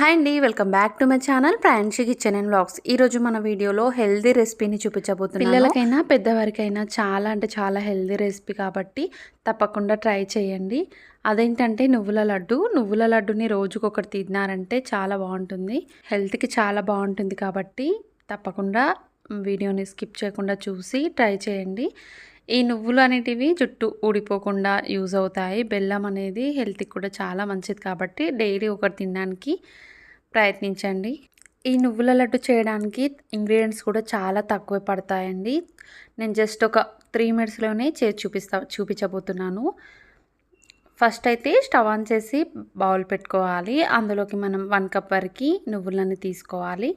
Hi అండి welcome back to my channel Pranshi kitchen and vlogs. ఈరోజు మన వీడియోలో హెల్దీ రెసిపీని చూపించబోతున్నాను. పిల్లలకైనా పెద్దవారికైనా చాలా అంటే చాలా హెల్దీ రెసిపీ కాబట్టి తప్పకుండా ట్రై చేయండి. అదేంటంటే నువ్వుల లడ్డు నువ్వుల లడ్డుని రోజుకొకటి తిన్నారంటే చాలా బాగుంటుంది. హెల్త్కి చాలా బాగుంటుంది కాబట్టి తప్పకుండా వీడియోని స్కిప్ చేయకుండా చూసి ట్రై చేయండి. ఈ నువ్వులు అనేటివి జుట్టు ఊడిపోకుండా యూజ్ అవుతాయి. బెల్లం అనేది హెల్త్కి కూడా చాలా మంచిది కాబట్టి డైలీ ఒకటి తినడానికి ప్రయత్నించండి. ఈ నువ్వుల లడ్డు చేయడానికి ఇంగ్రీడియంట్స్ కూడా చాలా తక్కువ పడతాయండి. నేను జస్ట్ ఒక త్రీ మినిట్స్లోనే చేసి చూపిస్తా చూపించబోతున్నాను. ఫస్ట్ అయితే స్టవ్ ఆన్ చేసి బౌల్ పెట్టుకోవాలి. అందులోకి మనం వన్ కప్ వరకు నువ్వులని తీసుకోవాలి.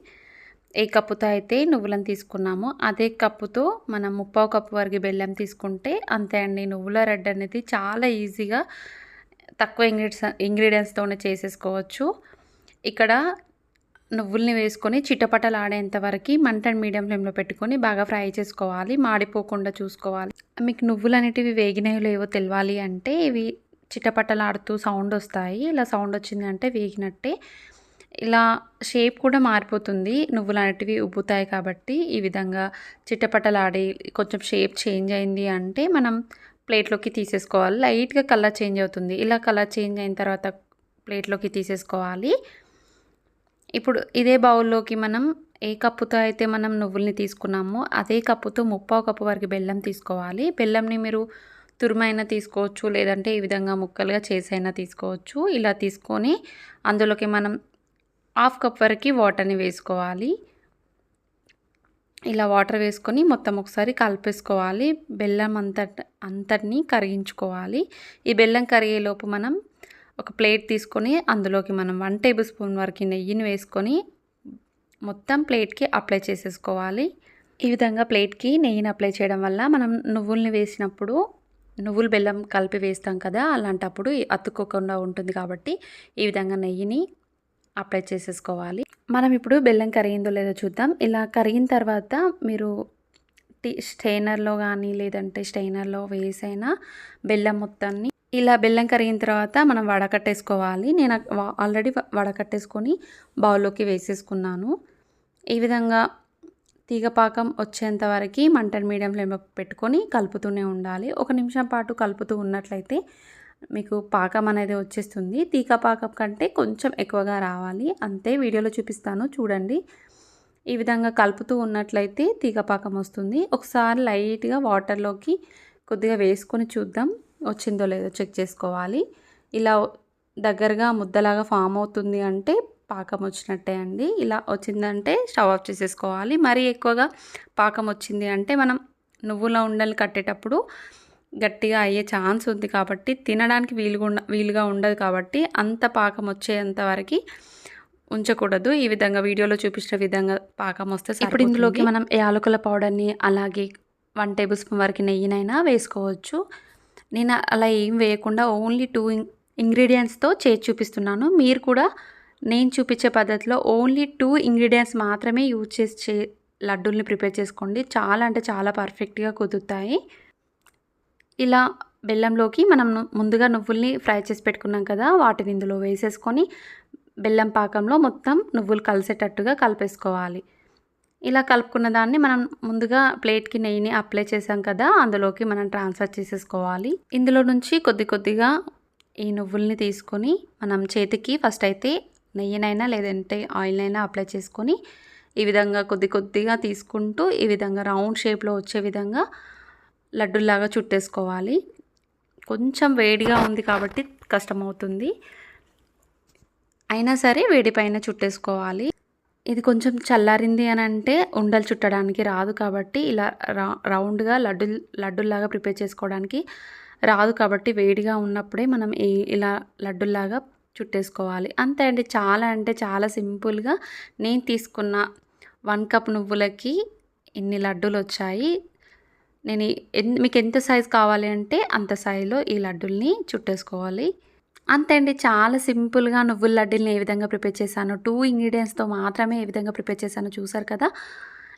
ఏ కప్పుతో అయితే నువ్వులను తీసుకున్నామో అదే కప్పుతో మనం ముప్పావు కప్పు వరకు బెల్లం తీసుకుంటే అంతే అండి. నువ్వుల రెడ్ అనేది చాలా ఈజీగా తక్కువ ఇంగ్రీడియన్స్ ఇంగ్రీడియంట్స్తోనే చేసేసుకోవచ్చు. ఇక్కడ నువ్వుల్ని వేసుకొని చిటపటలాడేంత వరకు మంటను మీడియం ఫ్లేమ్లో పెట్టుకొని బాగా ఫ్రై చేసుకోవాలి. మాడిపోకుండా చూసుకోవాలి. మీకు నువ్వులు అనేటివి వేగినాయో లేవో తెలియాలి అంటే ఇవి చిటపటలాడుతూ సౌండ్ వస్తాయి. ఇలా సౌండ్ వచ్చింది అంటే వేగినట్టే ఇలా షేప్ కూడా మారిపోతుంది. నువ్వులు అనేటివి ఉబ్బుతాయి కాబట్టి ఈ విధంగా చిట్టపట్టలాడి కొంచెం షేప్ చేంజ్ అయింది అంటే మనం ప్లేట్లోకి తీసేసుకోవాలి. లైట్గా కలర్ చేంజ్ అవుతుంది. ఇలా కలర్ చేంజ్ అయిన తర్వాత ప్లేట్లోకి తీసేసుకోవాలి. ఇప్పుడు ఇదే బౌల్లోకి మనం ఏ కప్పుతో అయితే మనం నువ్వుల్ని తీసుకున్నామో అదే కప్పుతో ముప్పావు కప్పు వరకు బెల్లం తీసుకోవాలి. బెల్లంని మీరు తురుమైనా తీసుకోవచ్చు లేదంటే ఈ విధంగా ముక్కలుగా చేసైనా తీసుకోవచ్చు. ఇలా తీసుకొని అందులోకి మనం హాఫ్ కప్ వరకు వాటర్ని వేసుకోవాలి. ఇలా వాటర్ వేసుకొని మొత్తం ఒకసారి కలిపేసుకోవాలి. బెల్లం అంత అంతటిని కరిగించుకోవాలి. ఈ బెల్లం కరిగేలోపు మనం ఒక ప్లేట్ తీసుకొని అందులోకి మనం వన్ టేబుల్ స్పూన్ వరకు నెయ్యిని వేసుకొని మొత్తం ప్లేట్కి అప్లై చేసేసుకోవాలి. ఈ విధంగా ప్లేట్కి నెయ్యిని అప్లై చేయడం వల్ల మనం నువ్వుల్ని వేసినప్పుడు నువ్వులు బెల్లం కలిపి వేస్తాం కదా అలాంటప్పుడు అతుక్కోకుండా ఉంటుంది కాబట్టి ఈ విధంగా నెయ్యిని అప్లై చేసేసుకోవాలి. మనం ఇప్పుడు బెల్లం కరిగిందో లేదో చూద్దాం. ఇలా కరిగిన తర్వాత మీరు టీ స్టెయినర్లో కానీ లేదంటే స్టెయినర్లో వేసైనా బెల్లం మొత్తాన్ని ఇలా బెల్లం కరిగిన తర్వాత మనం వడకట్టేసుకోవాలి. నేను ఆల్రెడీ వడకట్టేసుకొని బౌల్లోకి వేసేసుకున్నాను. ఈ విధంగా తీగపాకం వచ్చేంత వరకు మంటను మీడియం ఫ్లేమ్లో పెట్టుకొని కలుపుతూనే ఉండాలి. ఒక నిమిషం పాటు కలుపుతూ ఉన్నట్లయితే మీకు పాకం అనేది వచ్చేస్తుంది. తీగ పాకం కంటే కొంచెం ఎక్కువగా రావాలి. అంతే వీడియోలో చూపిస్తాను. చూడండి. ఈ విధంగా కలుపుతూ ఉన్నట్లయితే తీగ పాకం వస్తుంది. ఒకసారి లైట్గా వాటర్లోకి కొద్దిగా వేసుకొని చూద్దాం. వచ్చిందో లేదో చెక్ చేసుకోవాలి. ఇలా దగ్గరగా ముద్దలాగా ఫామ్ అవుతుంది అంటే పాకం వచ్చినట్టే అండి. ఇలా వచ్చిందంటే స్టవ్ ఆఫ్ చేసేసుకోవాలి. మరీ ఎక్కువగా పాకం వచ్చింది అంటే మనం నువ్వుల ఉండలు కట్టేటప్పుడు గట్టిగా అయ్యే ఛాన్స్ ఉంది కాబట్టి తినడానికి వీలుగా వీలుగా ఉండదు కాబట్టి అంత పాకం వచ్చేంత వరకు ఉంచకూడదు. ఈ విధంగా వీడియోలో చూపించిన విధంగా పాకం వస్తే ఇప్పుడు ఇందులోకి మనం యాలకుల పౌడర్ని అలాగే వన్ టేబుల్ స్పూన్ వరకు నెయ్యినైనా వేసుకోవచ్చు. నేను అలా ఏం వేయకుండా ఓన్లీ టూ ఇంగ్రీడియంట్స్తో చేసి చూపిస్తున్నాను. మీరు కూడా నేను చూపించే పద్ధతిలో ఓన్లీ టూ ఇంగ్రీడియంట్స్ మాత్రమే యూజ్ చేసి చే లడ్డూల్ని ప్రిపేర్ చేసుకోండి. చాలా అంటే చాలా పర్ఫెక్ట్గా కుదురుతాయి. ఇలా బెల్లంలోకి మనం ముందుగా నువ్వుల్ని ఫ్రై చేసి పెట్టుకున్నాం కదా వాటిని ఇందులో వేసేసుకొని బెల్లం పాకంలో మొత్తం నువ్వులు కలిసేటట్టుగా కలిపేసుకోవాలి. ఇలా కలుపుకున్న దాన్ని మనం ముందుగా ప్లేట్కి నెయ్యిని అప్లై చేసాం కదా అందులోకి మనం ట్రాన్స్ఫర్ చేసేసుకోవాలి. ఇందులో నుంచి కొద్ది కొద్దిగా ఈ నువ్వుల్ని తీసుకొని మనం చేతికి ఫస్ట్ అయితే నెయ్యినైనా లేదంటే ఆయిల్నైనా అప్లై చేసుకొని ఈ విధంగా కొద్ది కొద్దిగా తీసుకుంటూ ఈ విధంగా రౌండ్ షేప్లో వచ్చే విధంగా లడ్డులాగా చుట్టేసుకోవాలి. కొంచెం వేడిగా ఉంది కాబట్టి కష్టమవుతుంది. అయినా సరే వేడి పైన చుట్టేసుకోవాలి. ఇది కొంచెం చల్లారింది అని అంటే ఉండలు చుట్టడానికి రాదు కాబట్టి ఇలా రౌండ్గా లడ్డు లడ్డులాగా ప్రిపేర్ చేసుకోవడానికి రాదు కాబట్టి వేడిగా ఉన్నప్పుడే మనం ఈ ఇలా లడ్డులాగా చుట్టేసుకోవాలి. అంతే అండి. చాలా అంటే చాలా సింపుల్గా నేను తీసుకున్న వన్ కప్ నువ్వులకి ఇన్ని లడ్డూలు వచ్చాయి నేను మీకు ఎంత సైజు కావాలి అంటే అంత సైజులో ఈ లడ్డుల్ని చుట్టేసుకోవాలి. అంతే అండి. చాలా సింపుల్గా నువ్వుల లడ్డుల్ని ఏ విధంగా ప్రిపేర్ చేశాను టూ ఇంగ్రీడియంట్స్తో మాత్రమే ఏ విధంగా ప్రిపేర్ చేశాను చూసారు కదా?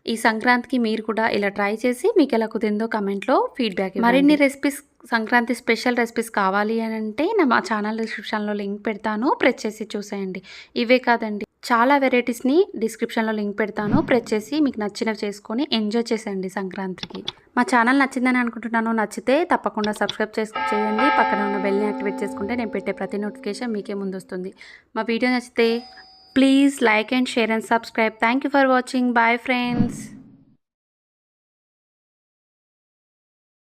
ఈ సంక్రాంతికి మీరు కూడా ఇలా ట్రై చేసి మీకు ఎలా కుదిరిందో కమెంట్లో ఫీడ్బ్యాక్ మరిన్ని రెసిపీస్ సంక్రాంతి స్పెషల్ రెసిపీస్ కావాలి అని అంటే నా మా ఛానల్ డిస్క్రిప్షన్లో లింక్ పెడతాను ప్రెస్ చేసి చూసేయండి. ఇవే కాదండి చాలా వెరైటీస్ని డిస్క్రిప్షన్లో లింక్ పెడతాను ప్రెస్ చేసి మీకు నచ్చినవి చేసుకొని ఎంజాయ్ చేసేయండి సంక్రాంతికి. మా ఛానల్ నచ్చిందని అనుకుంటున్నాను నచ్చితే తప్పకుండా సబ్స్క్రైబ్ చేయండి. పక్కన ఉన్న బెల్ని యాక్టివేట్ చేసుకుంటే నేను పెట్టే ప్రతి నోటిఫికేషన్ మీకే ముందు వస్తుంది మా వీడియో నచ్చితే Please like and share and subscribe. Thank you for watching. Bye friends.